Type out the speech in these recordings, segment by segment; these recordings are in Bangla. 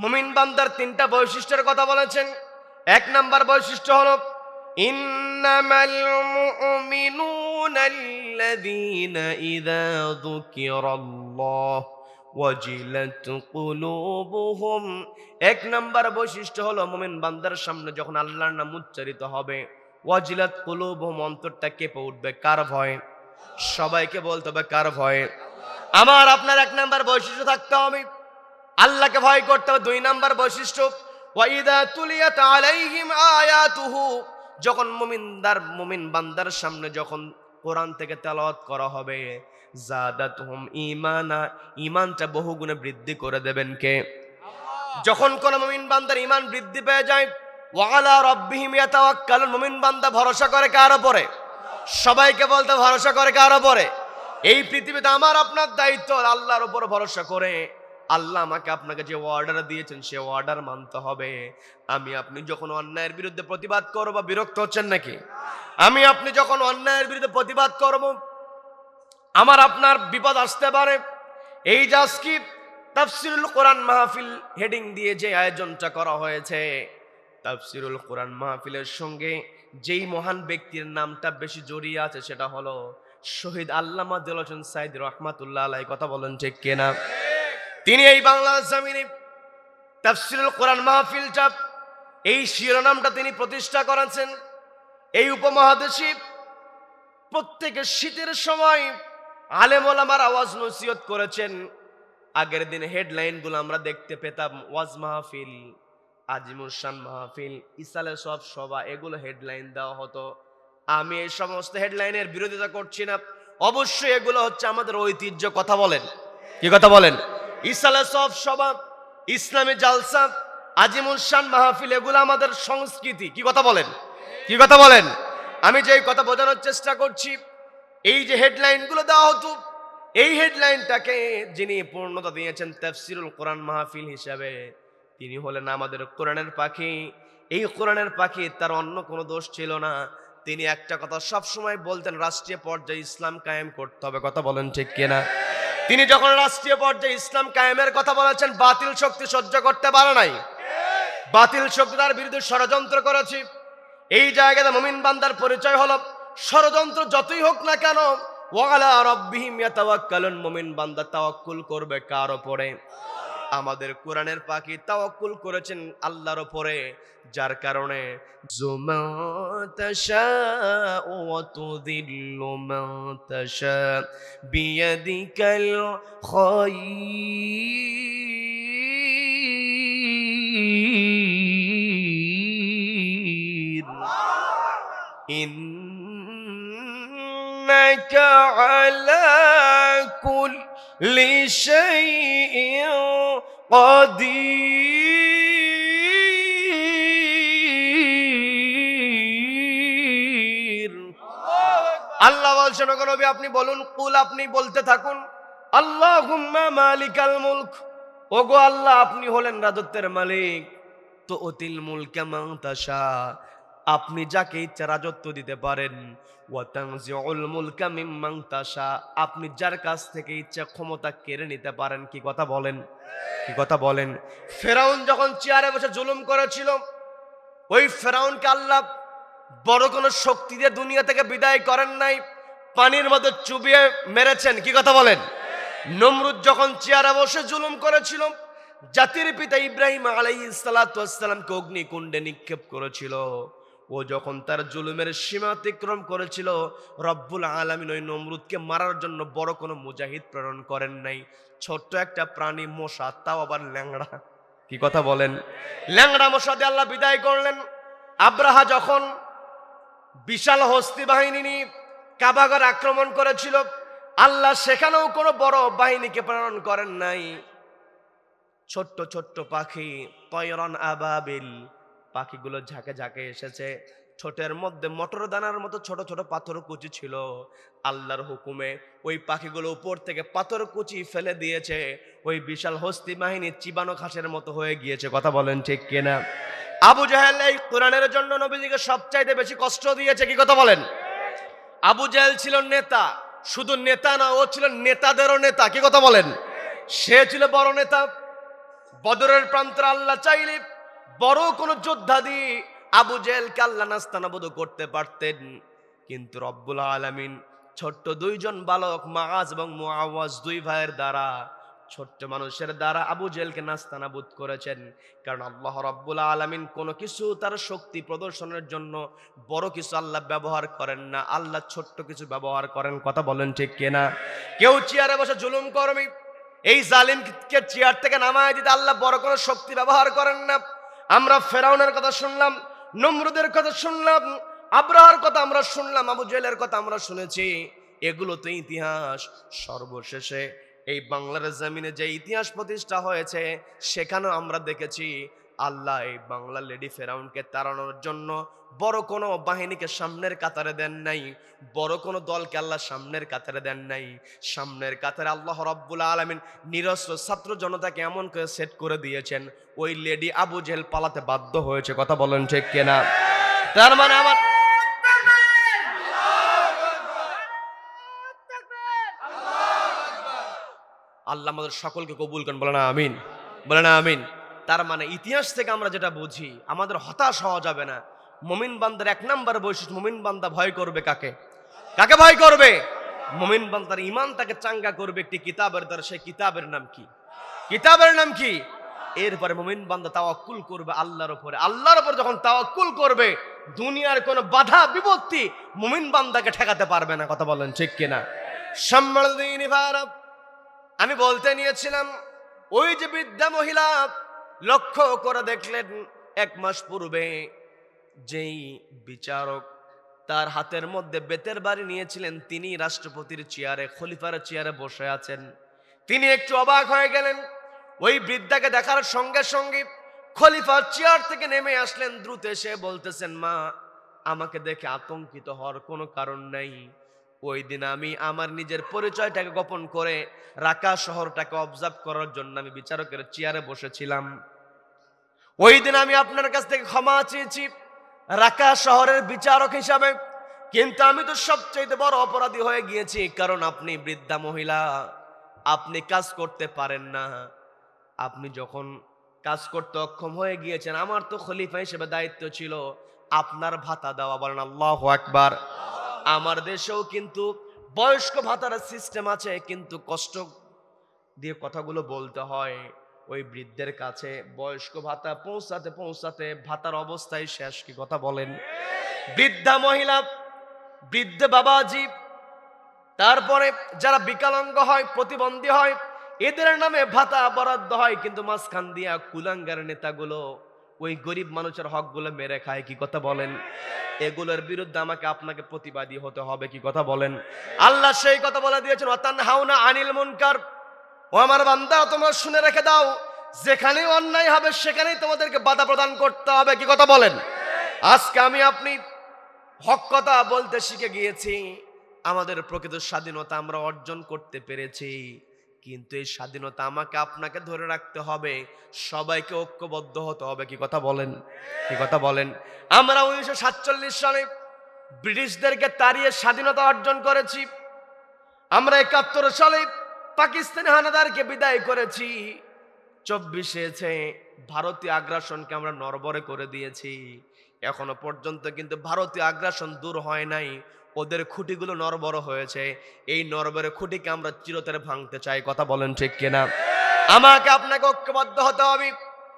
মুমিন বান্দার তিনটা বৈশিষ্ট্যের কথা বলেছেন। এক নাম্বার বৈশিষ্ট্য হলো, ইন্নামাল মুমিনুনা আল্লাযীনা ইযা যুকিরাল্লাহ ওয়াজিলাত কুলুবুহুম। এক নাম্বার বৈশিষ্ট্য হলো, মুমিন বান্দার সামনে যখন আল্লাহর নাম উচ্চারিত হবে, ওয়াজিলাত কুলুবুহুম, অন্তরটা কেঁপে উঠবে, কার ভয়? সবাইকে বলতে হবে, কার ভয়ে? আমার, আপনার এক নাম্বার বৈশিষ্ট্য থাকতে হবে। আল্লাহকে ভয় করতে হবে। দুই নাম্বার বৈশিষ্ট্য, ওয়াইদা যখন মুমিনদার মুমিন বান্দার সামনে যখন কোরআন থেকে তেলাওয়াত করা হবে, জাদাতুহুম ঈমানা, ঈমানটা বহুগুণে বৃদ্ধি করে দেবেন কে? যখন কোন মুমিন বান্দার ঈমান বৃদ্ধি পেয়ে যায়, ওয়ালা রাব্বিহিম ইয়াতাওয়াক্কালুন, মুমিন বান্দা ভরসা করে কার উপরে? সবাইকে বলতে ভরসা করে কার উপরে? এই পৃথিবীতে আমার, আপনার দায়িত্ব আল্লাহর উপর ভরসা করে। আল্লাহ আমাকে আপনাকে যে অর্ডার দিয়েছেন, সে অর্ডার মানতে হবে। আমি, আপনি যখন অন্যায়ের বিরুদ্ধে প্রতিবাদ করব, বিরক্ত হচ্ছেন নাকি? আমি, আপনি যখন অন্যায়ের বিরুদ্ধে প্রতিবাদ করব, আমার আপনার বিপদ আসতে পারে। এই আজকে তাফসিরুল কোরআন মাহফিল হেডিং দিয়ে যে আয়োজনটা করা হয়েছে, তাফসিরুল কোরআন মাহফিলের সঙ্গে যেই মহান ব্যক্তির নামটা বেশি জড়িয়ে আছে, সেটা হলো শহীদ আল্লামা দিল হোসেন সাইদ রহমাতুল্লাহ আলাই কথা বলেন ঠিক কেনা? তিনি এই বাংলা জমিনে তাফসিরুল কোরআন মাহফিলটা, এই শিরোনামটা তিনি প্রতিষ্ঠা করেছেন। এই উপমহাদেশে প্রত্যেকে শীতের সময় আলেমোলামার আওয়াজ নসিহত করেছেন। আগের দিন হেডলাইনগুলো আমরা দেখতে পেতাম, ওয়াজ মাহফিল আজিমুসান মাহফিল, ইসালে সব সভা, এগুলো হেডলাইন দেওয়া হতো। আমি এই সমস্ত হেডলাইনের বিরোধিতা করছি না। অবশ্যই এগুলো হচ্ছে আমাদের ঐতিহ্য। কথা বলেন। কি কথা বলেন? ইসালে সব সভা ইসলামী জালসা আজিমুসান মাহফিল এগুলো আমাদের সংস্কৃতি। কি কথা বলেন? কি কথা বলেন? আমি যে কথা বোঝানোর চেষ্টা করছি, এই যে হেডলাইনগুলো দেওয়া হতো, এই হেডলাইনটাকে যিনি পূর্ণতা দিয়েছেন তাফসিরুল কোরআন মাহফিল হিসাবে, তিনি হলেন আমাদের কোরআনের পাখি। এই কোরআনের পাখি, তার অন্য কোনো দোষ ছিল না। তিনি একটা কথা সব সময় বলতেন, রাষ্ট্রীয় পর্যায়ে ইসলাম কায়েম করতে হবে। কথা বলেন ঠিক কিনা? তিনি যখন রাষ্ট্রীয় পর্যায়ে ইসলাম কায়েমের কথা বলেছেন, বাতিল শক্তি সহ্য করতে পারে নাই। বাতিল শক্তি তার বিরুদ্ধে ষড়যন্ত্র করেছি। এই জায়গাতে মমিন বান্দার পরিচয় হলো, ষড়যন্ত্র যতই হোক না কেন, ওয়ালা রব্বিহিম ইয়াতাওয়াক্কালুন, মুমিন বান্দা তাওয়াক্কুল করবে কার উপরে আমাদের কোরআনের পাখি তাওয়াক্কুল করেছেন আল্লাহর উপরে যার কারণে জুমা তাশা ওয়া তুযিল্লু মান তাশা বিয়াদিকাল খায়র إنك على كل شيء কদির আল্লাহ বলছেন, ওগো আপনি বলুন, কুল আপনি বলতে থাকুন। আল্লাহ মালিকাল মুলক। ওগো আল্লাহ, আপনি হলেন রাজত্বের মালিক। তো অতিল মুলকে মাংতাসা আপনি যাকে ইচ্ছা রাজত্ব দিতে পারেন। আপনি যার কাছ থেকে ইচ্ছা ক্ষমতা কেড়ে নিতে পারেন, কি কথা বলেন? কি কথা বলেন? ফেরাউন যখন চেয়ারে বসে জুলুম করেছিল, ওই ফেরাউনকে আল্লাহ বড় কোনো শক্তি দিয়ে দুনিয়া থেকে বিদায় করেন নাই, পানির মধ্যে চুবিয়ে মেরেছেন, কি কথা বলেন? নমরুদ যখন চেয়ারে বসে জুলুম করেছিল, জাতির পিতা ইব্রাহিম আলাই সালাতামকে অগ্নিকুণ্ডে নিক্ষেপ করেছিল। ও যখন তার জুলুমের সীমা অতিক্রম করেছিল, রব্বুল আলমিন ওই নমরুদকে মারার জন্য বড় কোনো মুজাহিদ প্রেরণ করেন নাই। ছোট্ট একটা প্রাণী মশা, তাও আবার ল্যাংড়া। কি কথা বলেন? ল্যাংড়া মশা দিয়ে আল্লাহ বিদায় করলেন। আব্রাহা যখন বিশাল হস্তি বাহিনী নিয়ে কাবাগর আক্রমণ করেছিল, আল্লাহ সেখানেও কোনো বড় বাহিনীকে প্রেরণ করেন নাই। ছোট্ট ছোট্ট পাখি তয়রন আবাবিল। পাখিগুলো ঝাঁকে ঝাঁকে এসেছে। ছোটের মধ্যে মটর দানার মতো ছোট ছোট পাথর কুচি ছিল। আল্লাহর হুকুমে ওই পাখিগুলো উপর থেকে পাথর কুচি ফেলে দিয়েছে। ওই বিশাল হস্তি বাহিনী চিবানো ঘাসের মতো হয়ে গিয়েছে। কথা বলেন ঠিক কিনা? আবু জাহেল এই কোরআনের জন্য নবীজিকে সবচাইতে বেশি কষ্ট দিয়েছে কি কথা বলেন? আবু জাহেল ছিল নেতা। শুধু নেতা না, ও ছিল নেতাদেরও নেতা। কি কথা বলেন? সে ছিল বড় নেতা। বদরের প্রান্তরে আল্লাহ চাইলে বড় কোন যোদ্ধা দিয়ে আবু জেলকে আল্লাহ নাস্তানাবুদ করতে পারতেন। কিন্তু রব্বুল আলামিন ছোট্ট দুইজন বালক মাগাজ এবং মুআওয়াজ দুই ভাইয়ের দ্বারা, ছোট্ট মানুষের দ্বারা আবু জেলকে নাস্তানাবুদ করেছেন। কারণ আল্লাহ রব্বুল আলামিন কোনো কিছু তার শক্তি প্রদর্শনের জন্য বড় কিছু আল্লাহ ব্যবহার করেন না। আল্লাহ ছোট্ট কিছু ব্যবহার করেন, কথা বলেন ঠিক কিনা? কেউ চেয়ারে বসে জুলুম করবি, এই জালিমকে চেয়ার থেকে নামায় দিতে আল্লাহ বড় কোনো শক্তি ব্যবহার করেন না। আমরা ফেরাউনের কথা শুনলাম, নমরুদের কথা শুনলাম, আব্রাহার কথা আমরা শুনলাম, আবু জেলের কথা আমরা শুনেছি। এগুলো তো ইতিহাস। সর্বশেষে এই বাংলার জমিনে যে ইতিহাস প্রতিষ্ঠা হয়েছে, সেখানেও আমরা দেখেছি, আল্লাহ এই বাংলা লেডি ফেরাউনকে তাড়ানোর জন্য বড় কোনো বাহিনীকে সামনের কাতারে দেন নাই, বড় কোনো দলকে আল্লাহ সামনের কাতারে দেন নাই। সামনের কাতারে আল্লাহ রব্বুল আলমিন নিরস্ত্র ছাত্র জনতাকে এমন করে সেট করে দিয়েছেন, ওই লেডি আবু জেহেল পালাতে বাধ্য হয়েছে, কথা বলেন ঠিক কেনা? তার মানে আমার আল্লাহ আমাদের সকলকে কবুল করেন বলে না আমিন। বলে না আমিন। তার মানে ইতিহাস থেকে আমরা যেটা বুঝি, আমাদের হতাশ হওয়া যাবে না। মুমিন বান্দার এক নাম্বার বৈশিষ্ট্য, মুমিন বান্দা ভয় করবে কাকে? কাকে ভয় করবে? মুমিন বান্দার ইমান তাকে চাঙ্গা করবে একটি কিতাবের দ্বারা। সেই কিতাবের নাম কি? কিতাবের নাম কি? এরপরে মুমিন বান্দা তাওয়াক্কুল করবে আল্লাহর উপরে। আল্লাহর উপর যখন তাওয়াক্কুল করবে, দুনিয়ার কোনো বাধা, বিপত্তি মুমিন বান্দাকে ঠেকাতে পারবে না। কথা বলেন ঠিক কিনা? আমি বলতে নিয়েছিলাম, ওই যে বৃদ্ধা মহিলা লক্ষ্য করে দেখলেন, এক মাস পূর্বে যেই বিচারক তার হাতের মধ্যে বেতের বাড়ি নিয়েছিলেন, তিনি রাষ্ট্রপতির চেয়ারে, খলিফার চেয়ারে বসে আছেন। তিনি একটু অবাক হয়ে গেলেন। ওই বৃদ্ধাকে দেখার সঙ্গে সঙ্গে খলিফা চেয়ার থেকে নেমে আসলেন। দ্রুত এসে বলতেছেন, মা, আমাকে দেখে আতঙ্কিত হওয়ার কোনো কারণ নাই। ওই দিন আমি আমার নিজের পরিচয়টাকে গোপন করে রাকা শহরটাকে অবজার্ভ করার জন্য আমি বিচারকের চেয়ারে বসেছিলাম। ওই দিন আমি আপনার কাছ থেকে ক্ষমা চেয়েছি। রাকা শহরের বিচারক হিসাবে কিন্তু আমি তো সবচেয়ে বড় অপরাধী হয়ে গিয়েছি, কারণ আপনি বৃদ্ধা মহিলা, আপনি কাজ করতে পারেন না। আপনি যখন কাজ করতে অক্ষম হয়ে গিয়েছেন, আমার তো খলিফা হিসেবে দায়িত্ব ছিল আপনার ভাতা দেওয়া, বলেন আল্লাহ একবার আমার দেশেও কিন্তু বয়স্ক ভাতার সিস্টেম আছে, কিন্তু কষ্ট দিয়ে কথাগুলো বলতে হয়। ওই বৃদ্ধের কাছে বয়স্ক ভাতা পৌঁছাতে পৌঁছাতে ভাতার অবস্থায় শেষ কি কথা বলেন? বৃদ্ধা মহিলা, বৃদ্ধ বাবাজি, তারপরে যারা বিকলাঙ্গ হয়, প্রতিবন্ধী হয়, এদের নামে ভাতা বরাদ্দ হয়, কিন্তু মাঝখান দিয়া কুলাঙ্গার নেতাগুলো, ওই গরিব মানুষের হকগুলো মেরে খায়, কি কথা বলেন? এগুলোর বিরুদ্ধে আমাকে আপনাকে প্রতিবাদী হতে হবে, কি কথা বলেন? আল্লাহ সেই কথা বলে দিয়েছেন অতান হাওনা আনিল মুনকার ও আমার বান্দা, তোমরা শুনে রেখে দাও যেখানে অন্যায় হবে, সেখানেই তোমাদেরকে বাধা প্রদান করতে হবে। কি কথা বলেন? আজকে আমি আপনি হক কথা বলতে শিখে গিয়েছি, আমাদের প্রকৃত স্বাধীনতা আমরা অর্জন করতে পেরেছি, কিন্তু এই স্বাধীনতা আমাকে আপনাকে ধরে রাখতে হবে, সবাইকে ঐক্যবদ্ধ হতে হবে। কি কথা বলেন? কি কথা বলেন? আমরা উনিশশো সাতচল্লিশ সালে ব্রিটিশদেরকে তাড়িয়ে স্বাধীনতা অর্জন করেছি। আমরা একাত্তর সালে পাকিস্তানি হানাদারকে বিদায় করেছি। চব্বিশে ভারতীয় আগ্রাসনকে আমরা নরবরে করে দিয়েছি। এখনও পর্যন্ত কিন্তু ভারতীয় আগ্রাসন দূর হয় নাই। ওদের খুঁটিগুলো নরবর হয়েছে। এই নরবরের খুঁটিকে আমরা চিরতরে ভাঙতে চাই। কথা বলেন ঠিক কিনা? আমাকে আপনাকে ঐক্যবদ্ধ হতে হবে।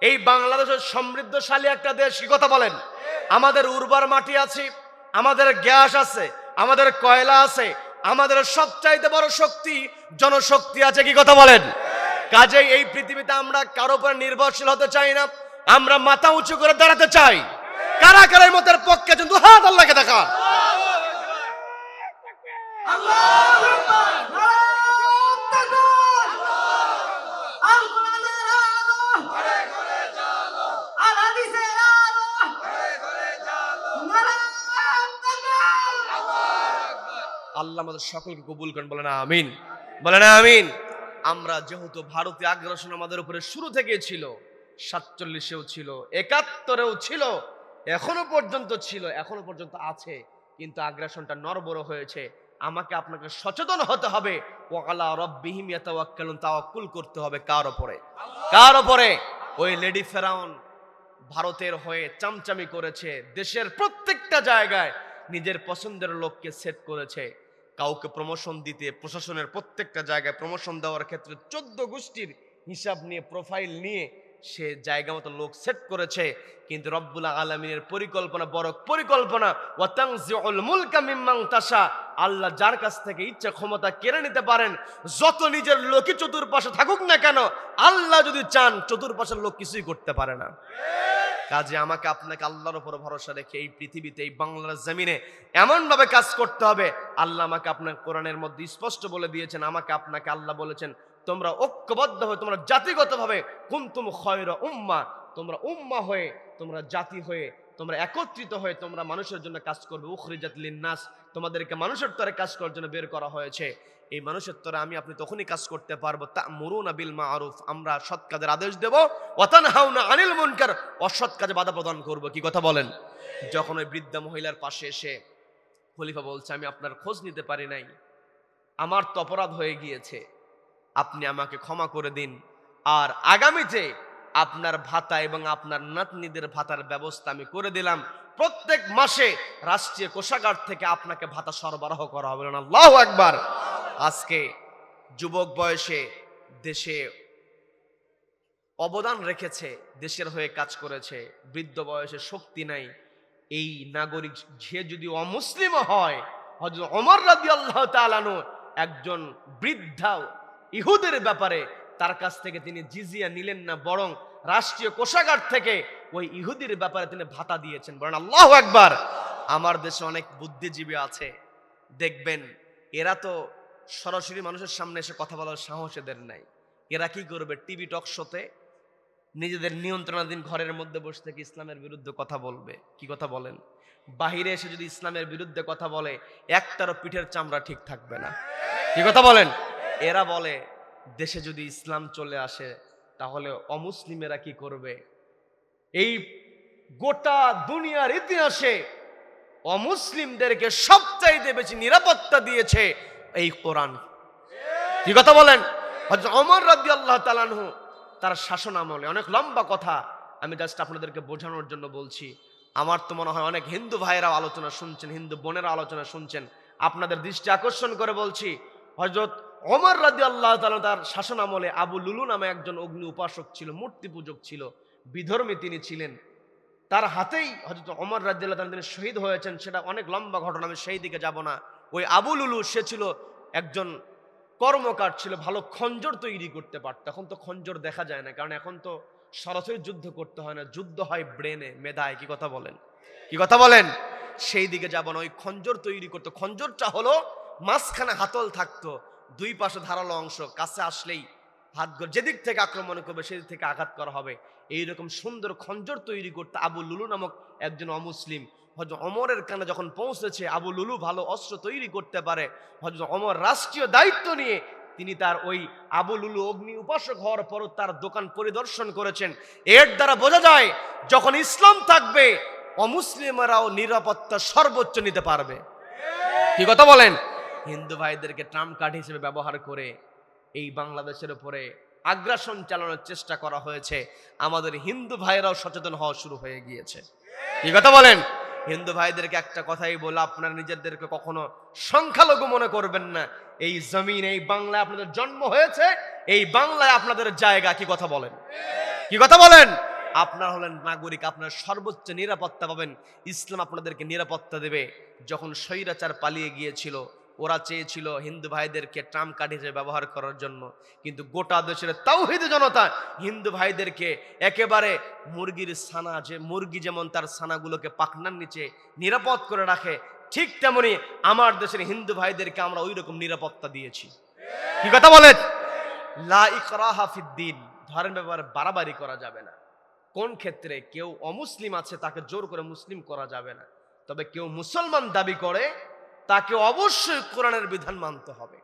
এই বাংলাদেশের সমৃদ্ধশালী একটা দেশ কথা বলেন? আমাদের উর্বর মাটি আছে, আমাদের গ্যাস আছে, আমাদের কয়লা আছে আমাদের সবচাইতে বড় শক্তি, জনশক্তি আছে, কি কথা বলেন? কাজেই এই পৃথিবীতে আমরা কারও উপর নির্ভরশীল হতে চাই না, আমরা মাথা উঁচু করে দাঁড়াতে চাই। কারা কারা মতের পক্ষে কিন্তু হাত আল্লাহকে দেখা আল্লাহ! আমাদের সকলকে কবুল করেন বলে না আমিন। বলে না আমিন। আমরা যেহেতু ভারতে আগ্রাসন আমাদের উপরে শুরু থেকে ছিল, সাতচল্লিশেও ছিল, একাত্তরেও ছিল, এখনও পর্যন্ত ছিল, এখনও পর্যন্ত আছে, কিন্তু আগ্রাসনটা নরবর হয়েছে। আমাকে আপনাকে সচেতন হতে হবে। ও আলা রব্বিহিম ইয়াতাওয়াক্কালুন, তাওয়াক্কুল করতে হবে কার ওপরে কার ওপরে ওই লেডি ফেরাউন ভারতের হয়ে চামচামি করেছে, দেশের প্রত্যেকটা জায়গায় নিজের পছন্দের লোককে সেট করেছে। কাউকে প্রমোশন দিতে প্রশাসনের প্রত্যেকটা জায়গায় প্রমোশন দেওয়ার ক্ষেত্রে চোদ্দ গোষ্ঠীর হিসাব নিয়ে প্রোফাইল নিয়ে সে জায়গা মতো লোক সেট করেছে। কিন্তু রব্বুল আলমিনের পরিকল্পনা বড় পরিকল্পনা। আল্লাহ যার কাছ থেকে ইচ্ছা ক্ষমতা কেড়ে নিতে পারেন, যত নিজের লোকই চতুর্পাশে থাকুক না কেন, আল্লাহ যদি চান, চতুর্পাশের লোক কিছুই করতে পারে না। কাজে আমাকে আপনাকে আল্লাহর উপর ভরসা রেখে এই পৃথিবীতে, এই বাংলার জমিনে এমনভাবে কাজ করতে হবে। আল্লাহ আমাকে আপনার কোরআনের মধ্যে স্পষ্ট বলে দিয়েছেন, আমাকে আপনাকে আল্লাহ বলেছেন, তোমরা ঐক্যবদ্ধ হয়ে, তোমরা জাতিগতভাবে কুন্তুম খয়রা উম্মা, তোমরা উম্মা হয়ে, তোমরা জাতি হয়ে তোমরা একত্রিত হয়ে তোমরা মানুষের জন্য কাজ করবে। উখরিজাত লিন্নাস, তোমাদেরকে মানুষের তরে কাজ করার জন্য বের করা হয়েছে। এই মানুষের তরে আমি আপনি তখনই কাজ করতে পারব। তা মরুনা বিল মারুফ, আমরা সৎ কাজের আদেশ দেব। ওয়াতান হাউনা আনিল মুনকার, অসৎ কাজে বাধা প্রদান করব। কি কথা বলেন? যখন ওই বৃদ্ধা মহিলার পাশে এসে খলিফা বলছে, আমি আপনার খোঁজ নিতে পারি নাই। আমার তো অপরাধ হয়ে গিয়েছে। আপনি আমাকে ক্ষমা করে দিন। আর আগামীতে আপনার ভাতা এবং আপনার নাতনিদের ভাতার ব্যবস্থা আমি করে দিলাম। প্রত্যেক মাসে রাষ্ট্রীয় কোষাগার থেকে আপনাকে ভাতা সরবরাহ করা হবে। আল্লাহ একবার আজকে যুবক বয়সে দেশে অবদান রেখেছে, দেশের হয়ে কাজ করেছে, বৃদ্ধ বয়সে শক্তি নাই। এই নাগরিক সে যদি অমুসলিম হয়, হযরত ওমর রাদিয়াল্লাহু তাআলানু একজন বৃদ্ধা ইহুদের ব্যাপারে, তার কাছ থেকে তিনি জিজিয়া নিলেন না, বরং রাষ্ট্রীয় কোষাগার থেকে ওই ইহুদির ব্যাপারে তিনি ভাতা দিয়েছেন। বলেন, আল্লাহ একবার আমার দেশে অনেক বুদ্ধিজীবী আছে। দেখবেন, এরা তো সরাসরি মানুষের সামনে এসে কথা বলার সাহস এদের নাই। এরা কি করবে? টিভি টক শোতে নিজেদের নিয়ন্ত্রণাধীন ঘরের মধ্যে বসে থেকে ইসলামের বিরুদ্ধে কথা বলবে। কি কথা বলেন? বাহিরে এসে যদি ইসলামের বিরুদ্ধে কথা বলে, একটারও পিঠের চামড়া ঠিক থাকবে না। কি কথা বলেন? এরা বলে, দেশে যদি ইসলাম চলে আসে তাহলে অমুসলিমেরা কি করবে? এই গোটা দুনিয়ার ইতিহাসে অমুসলিমদেরকে সবচাইতে বেশি নিরাপত্তা দিয়েছে এই কোরআন। কি কথা বলেন? হযরত ওমর রাদিয়াল্লাহু তাআলাহু তার শাসন আমলে। অনেক লম্বা কথা, আমি জাস্ট আপনাদেরকে বোঝানোর জন্য বলছি। আমার তো মনে হয় অনেক হিন্দু ভাইয়েরাও আলোচনা শুনছেন, হিন্দু বোনেরা আলোচনা শুনছেন। আপনাদের দৃষ্টি আকর্ষণ করে বলছি হজরত ওমর রাজি আল্লাহ তালা তার শাসন আমলে আবু লুলু নামে একজন অগ্নি উপাসক ছিল, মূর্তি পূজক ছিল, বিধর্মী তিনি ছিলেন। তার হাতেই হয়তো ওমর রাজিয়াল্লাহ তিনি শহীদ হয়েছেন, সেটা অনেক লম্বা ঘটনা, আমি সেই দিকে যাব না। ওই আবু লুলু, সে ছিল একজন কর্মকার, ছিল ভালো খঞ্জর তৈরি করতে পারত। এখন তো খঞ্জর দেখা যায় না, কারণ এখন তো সরাসরি যুদ্ধ করতে হয় না, যুদ্ধ হয় ব্রেনে, মেধায়, কি কথা বলেন? কি কথা বলেন? সেই দিকে যাব না, ওই খঞ্জর তৈরি করতো। খঞ্জরটা হলো মাঝখানে হাতল থাকতো দুই পাশে ধারালো অংশ, কাছে আসলেই হাত গর যেদিক থেকে আক্রমণ করবে, সেদিক থেকে আঘাত করা হবে। এইরকম সুন্দর খঞ্জর তৈরি করতে আবু লুলু নামক একজন অমুসলিম হজ অমরের কানে যখন পৌঁছেছে, আবু লুলু ভালো অস্ত্র তৈরি করতে পারে হজ অমর রাষ্ট্রীয় দায়িত্ব নিয়ে তিনি তার ওই আবু লুলু অগ্নি উপাসক হওয়ার পরও তার দোকান পরিদর্শন করেছেন। এর দ্বারা বোঝা যায়, যখন ইসলাম থাকবে, অমুসলিমরাও নিরাপত্তা সর্বোচ্চ নিতে পারবে। কি কথা বলেন? হিন্দু ভাইদেরকে ট্রাম্প কার্ড হিসেবে ব্যবহার করে এই বাংলাদেশের উপরে আগ্রাসন চালানোর চেষ্টা করা হয়েছে। আমাদের হিন্দু ভাইরাও সচেতন হওয়া শুরু হয়ে গিয়েছে। কি কথা বলেন? হিন্দু ভাইদেরকে একটা কথাই বলে, আপনারা নিজেদেরকে কখনো সংখ্যালঘু মনে করবেন না। এই জমিন, এই বাংলায় আপনাদের জন্ম হয়েছে, এই বাংলায় আপনাদের জায়গা, কি কথা বলেন? কি কথা বলেন? আপনার হলেন নাগরিক, আপনার সর্বোচ্চ নিরাপত্তা পাবেন। ইসলাম আপনাদেরকে নিরাপত্তা দেবে। যখন স্বৈরাচার পালিয়ে গিয়েছিল ওরা চেয়েছিল হিন্দু ভাইদেরকে ট্রাম কার্ড হিসেবে ব্যবহার করার জন্য। কিন্তু গোটা দেশের তাওহিদ জনতা হিন্দু ভাইদেরকে একেবারে মুরগির ছানা যে, মুরগি যেমন তার ছানাগুলোকে পাখনার নিচে নিরাপদ করে রাখে, ঠিক তেমনি আমার দেশের হিন্দু ভাইদেরকে আমরা ওই রকম নিরাপত্তা দিয়েছি। কি কথা বলেন? লা ইকরাহা ফিদ্দিন। ধর্মের ব্যাপারে, বাড়াবাড়ি করা যাবে না। কোন ক্ষেত্রে কেউ অমুসলিম আছে তাকে জোর করে মুসলিম করা যাবে না। তবে কেউ মুসলমান দাবি করে তাকে অবশ্যই কোরআনের বিধান মানতে হবে।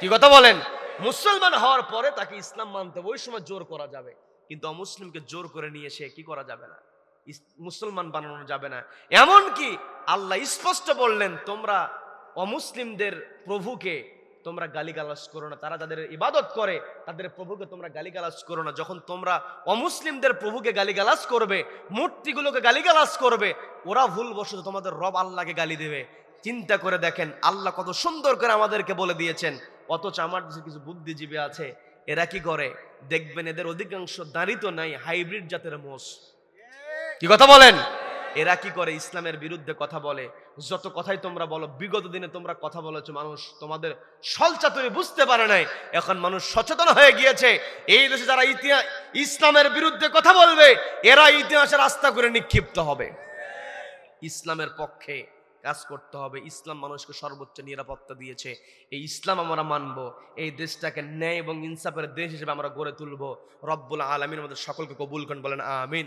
কি কথা বলেন? মুসলমান হওয়ার পরে তাকে ইসলাম মানতে হবে ওই সময় জোর করা যাবে। কিন্তু অমুসলিমকে জোর করে নিয়ে এসে কি করা যাবে না? মুসলমান বানানো যাবে না। এমন কি আল্লাহ স্পষ্ট বললেন তোমরা অমুসলিমদের প্রভুকে তোমরা গালিগালাজ করো না। তারা যাদের ইবাদত করে তাদের প্রভুকে তোমরা গালিগালাজ করো না। যখন তোমরা অমুসলিমদের প্রভুকে গালিগালাজ করবে মূর্তিগুলোকে গালিগালাজ করবে ওরা ভুলবশত তোমাদের রব আল্লাহকে গালি দেবে। চিন্তা করে দেখেন আল্লাহ কত সুন্দর করে আমাদেরকে বলে দিয়েছেন। অথচ আমার দেশে কিছু বুদ্ধিজীবী আছে এরা কি করে? দেখবেন এদের অধিকাংশ দাঁড়িত নাই হাইব্রিড জাতের মোষ। কি কথা বলেন? এরা কি করে? ইসলামের বিরুদ্ধে কথা বলে। যত কথাই তোমরা বলো বিগত দিনে তোমরা কথা বলেছ মানুষ তোমাদের সলচা তুমি বুঝতে পারে নাই। এখন মানুষ সচেতন হয়ে গিয়েছে এই দেশে যারা ইতিহাস ইসলামের বিরুদ্ধে কথা বলবে এরা ইতিহাসের আস্থা করে নিক্ষিপ্ত হবে। ইসলামের পক্ষে কাজ করতে হবে। ইসলাম মানুষকে সর্বোচ্চ নিরাপত্তা দিয়েছে। এই ইসলাম আমরা মানব। এই দেশটাকে ন্যায় এবং ইনসাফের দেশ হিসেবে আমরা গড়ে তুলব। রব্বুল আলমিন আমাদের সকলকে কবুল করেন, বলেন, আমিন।